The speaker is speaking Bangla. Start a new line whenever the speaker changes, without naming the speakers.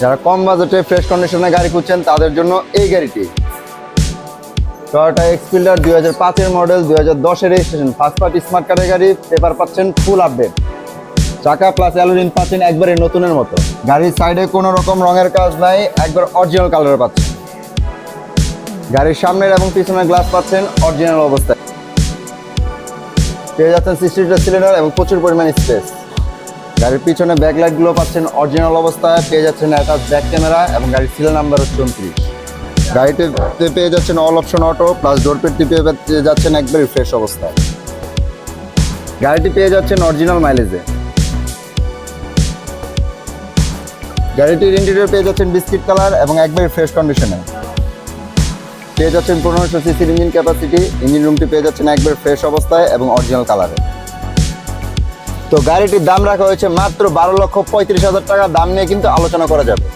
যারা কম বাজেটে ফ্রেশ কন্ডিশনে গাড়ি খুঁজছেন, তাদের জন্য এই গাড়িটি। টয়োটা এক্সপিল্ডার দুই হাজার পাঁচের মডেল দুই হাজার দশের রেজিস্ট্রেশন ফার্স্ট পার্টি স্মার্ট কার্ডের গাড়ি পেপার পাচ্ছেন ফুল আপডেট চাকা প্লাস অ্যালুমিন পাচ্ছেন একবারে নতুনের মতো। গাড়ির সাইডে কোনো রকম রঙের কাজ নাই, একবার অরিজিনাল কালার পাচ্ছেন। গাড়ির সামনের এবং পিছনের গ্লাস পাচ্ছেন অরিজিনাল অবস্থায়। পেয়ে যাচ্ছেন সিক্সটি সিলিন্ডার এবং প্রচুর পরিমাণ স্পেস গাড়ির পিছনে ব্যাকলাইটগুলো পাচ্ছেন অরিজিনাল অবস্থায়, পেয়ে যাচ্ছেন অ্যাটাচ ব্যাক ক্যামেরা এবং গাড়ির সিরিয়াল নাম্বার হচ্ছে উনত্রিশ। গাড়িতে পেয়ে যাচ্ছেন all option auto plus door পেটটি পেয়ে যাচ্ছেন একবারই ফ্রেশ অবস্থায়। গাড়িটি পেয়ে যাচ্ছেন অরিজিনাল মাইলেজে গাড়িটির ইন্টেরিয়র পেয়ে যাচ্ছেন বিস্কিট কালার এবং একবারই ফ্রেশ কন্ডিশনে পেয়ে যাচ্ছেন পনেরোশো সিসির ইঞ্জিন ক্যাপাসিটি ইঞ্জিন রুমটি পেয়ে যাচ্ছেন একবার ফ্রেশ অবস্থায় এবং অরিজিনাল কালারে তো গাড়িটির দাম রাখা হয়েছে মাত্র বারো লক্ষ পঁয়ত্রিশ হাজার টাকা। দাম নিয়ে কিন্তু আলোচনা করা যাবে।